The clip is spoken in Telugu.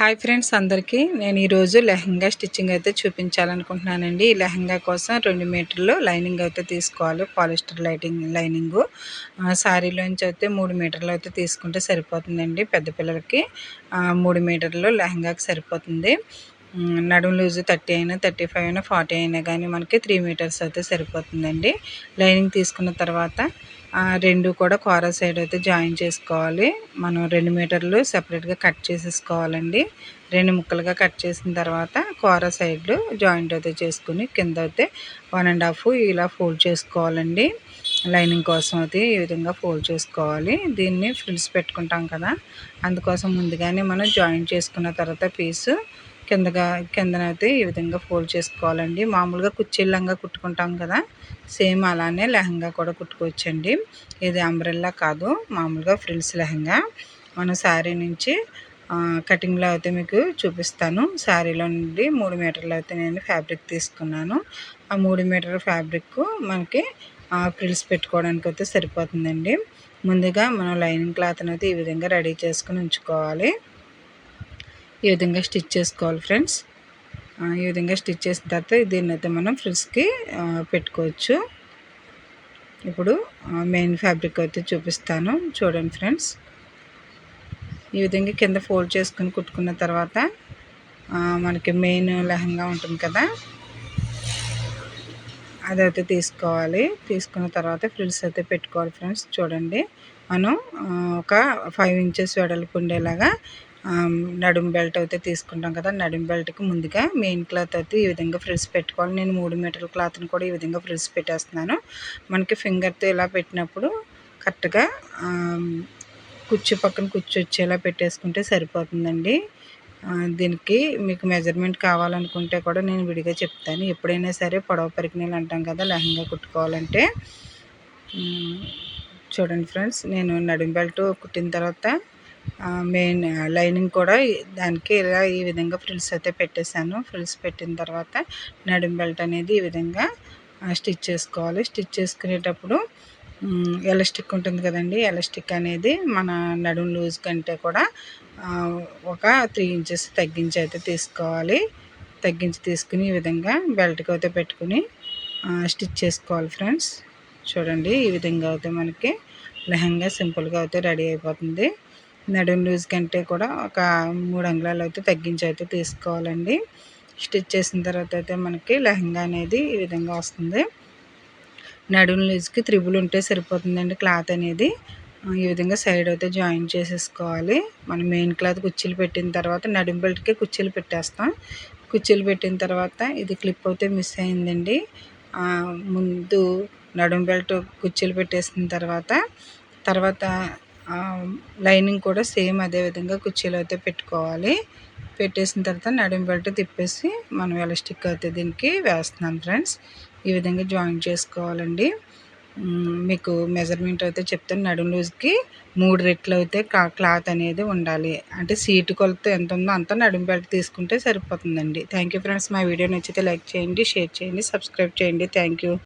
హాయ్ ఫ్రెండ్స్ అందరికీ. నేను ఈరోజు లెహంగా స్టిచ్చింగ్ అయితే చూపించాలనుకుంటున్నానండి. ఈ లెహంగా కోసం రెండు మీటర్లు లైనింగ్ అయితే తీసుకోవాలి. Polyester lighting lining. శారీలోంచి అయితే మూడు మీటర్లు అయితే తీసుకుంటే సరిపోతుందండి పెద్ద పిల్లలకి. మూడు మీటర్లు లెహంగాకి సరిపోతుంది. నడుము లూజు థర్టీ అయినా థర్టీ ఫైవ్ అయినా ఫార్టీ అయినా కానీ మనకి త్రీ మీటర్స్ అయితే సరిపోతుందండి. లైనింగ్ తీసుకున్న తర్వాత రెండు కూడా కోర సైడ్ అయితే జాయిన్ చేసుకోవాలి. మనం రెండు మీటర్లు సపరేట్గా కట్ చేసేసుకోవాలండి. రెండు ముక్కలుగా కట్ చేసిన తర్వాత కోర సైడ్లు జాయింట్ అయితే చేసుకుని కింద అయితే వన్ అండ్ హాఫ్ ఇలా ఫోల్డ్ చేసుకోవాలండి. లైనింగ్ కోసం అయితే ఈ విధంగా ఫోల్డ్ చేసుకోవాలి. దీన్ని ఫ్రిల్స్ పెట్టుకుంటాం కదా. అందుకోసం ముందుగానే మనం జాయింట్ చేసుకున్న తర్వాత పీసు కిందగా కిందనైతే ఈ విధంగా ఫోల్డ్ చేసుకోవాలండి. మామూలుగా కుచ్చిళ్ళంగా కుట్టుకుంటాం కదా సేమ్ అలానే లెహంగా కూడా కుట్టుకోవచ్చండి. ఇది అంబ్రెల్లా కాదు మామూలుగా ఫ్రిల్స్ లెహంగా. మన శారీ నుంచి కటింగ్లో అయితే మీకు చూపిస్తాను. శారీలో నుండి మూడు మీటర్లు అయితే నేను ఫ్యాబ్రిక్ తీసుకున్నాను. ఆ మూడు మీటర్ ఫ్యాబ్రిక్ మనకి ఫ్రిల్స్ పెట్టుకోవడానికి అయితే సరిపోతుందండి. ముందుగా మనం లైనింగ్ క్లాత్ అయితే ఈ విధంగా రెడీ చేసుకుని ఉంచుకోవాలి. ఈ విధంగా స్టిచ్ చేసుకోవాలి ఫ్రెండ్స్. ఈ విధంగా స్టిచ్ చేసిన తర్వాత దీన్ని అయితే మనం ఫ్రిడ్జ్కి పెట్టుకోవచ్చు. ఇప్పుడు మెయిన్ ఫ్యాబ్రిక్ అయితే చూపిస్తాను. చూడండి ఫ్రెండ్స్. ఈ విధంగా కింద ఫోల్డ్ చేసుకుని కుట్టుకున్న తర్వాత మనకి మెయిన్ లెహంగా ఉంటుంది కదా. అదైతే తీసుకోవాలి. తీసుకున్న తర్వాత ఫ్రిల్స్ అయితే పెట్టుకోవాలి ఫ్రెండ్స్. చూడండి. మనం ఒక ఫైవ్ ఇంచెస్ వెడల్పు ఉండేలాగా నడుం బెల్ట్ అయితే తీసుకుంటాం కదా నడుం బెల్ట్కి ముందుగా మెయిన్ క్లాత్ అయితే ఈ విధంగా ఫ్రిల్స్ పెట్టుకోవాలి. నేను మూడు మీటర్ల క్లాత్ని కూడా ఈ విధంగా ఫ్రిల్స్ పెట్టేస్తున్నాను. మనకి ఫింగర్తో ఇలా పెట్టినప్పుడు కరెక్ట్గా కుచ్చు పక్కన కుచ్చు వచ్చేలా పెట్టేసుకుంటే సరిపోతుందండి. దీనికి మీకు మెజర్మెంట్ కావాలనుకుంటే కూడా నేను విడిగా చెప్తాను. ఎప్పుడైనా సరే పొడవ పరికినీళ్ళు అంటాం కదా లెహంగా కుట్టుకోవాలంటే. చూడండి ఫ్రెండ్స్ నేను నడుం బెల్ట్ కుట్టిన తర్వాత మెయిన్ లైనింగ్ కూడా దానికి ఇలా ఈ విధంగా ఫ్రిల్స్ అయితే పెట్టేశాను. ఫ్రిల్స్ పెట్టిన తర్వాత నడుం బెల్ట్ అనేది ఈ విధంగా స్టిచ్ చేసుకోవాలి. స్టిచ్ చేసుకునేటప్పుడు ఎలాస్టిక్ ఉంటుంది కదండి. ఎలాస్టిక్ అనేది మన నడుం లూజ్ కంటే కూడా ఒక త్రీ ఇంచెస్ తగ్గించి అయితే తీసుకోవాలి. తగ్గించి తీసుకుని ఈ విధంగా బెల్ట్కి అయితే పెట్టుకుని స్టిచ్ చేసుకోవాలి ఫ్రెండ్స్ చూడండి ఈ విధంగా అయితే మనకి లెహంగా సింపుల్గా అయితే రెడీ అయిపోతుంది. నడుం లూజ్ కంటే కూడా ఒక మూడు అంగుళాలు అయితే తగ్గించి అయితే తీసుకోవాలండి. స్టిచ్ చేసిన తర్వాత అయితే మనకి లెహంగా అనేది ఈ విధంగా వస్తుంది. నడుం లూజ్కి త్రిబుల్ ఉంటే సరిపోతుందండి క్లాత్ అనేది. ఈ విధంగా సైడ్ అయితే జాయిన్ చేసేసుకోవాలి. మనం మెయిన్ క్లాత్ కుర్చీలు పెట్టిన తర్వాత నడుం బెల్ట్కి కుర్చీలు పెట్టేస్తాం. కుర్చీలు పెట్టిన తర్వాత ఇది క్లిప్ అయితే మిస్ అయిందండి. ముందు నడుం బెల్ట్ కుర్చీలు పెట్టేసిన తర్వాత తర్వాత లైనింగ్ కూడా సేమ్ అదే విధంగా కుర్చీలో అయితే పెట్టుకోవాలి. పెట్టేసిన తర్వాత నడుము బెల్ట్ తిప్పేసి మనం ఎలాస్టిక్ అయితే దీనికి వేస్తున్నాం ఫ్రెండ్స్. ఈ విధంగా జాయిన్ చేసుకోవాలండి. మీకు మెజర్మెంట్ అయితే చెప్తాను. నడుం లూజ్కి మూడు రెట్లు అయితే క్లాత్ అనేది ఉండాలి. అంటే సీటు కొలత ఎంత ఉందో అంత నడుము బెల్ట్ తీసుకుంటే సరిపోతుందండి. Thank you friends. మా వీడియో నచ్చితే లైక్ చేయండి షేర్ చేయండి సబ్స్క్రైబ్ చేయండి. Thank you.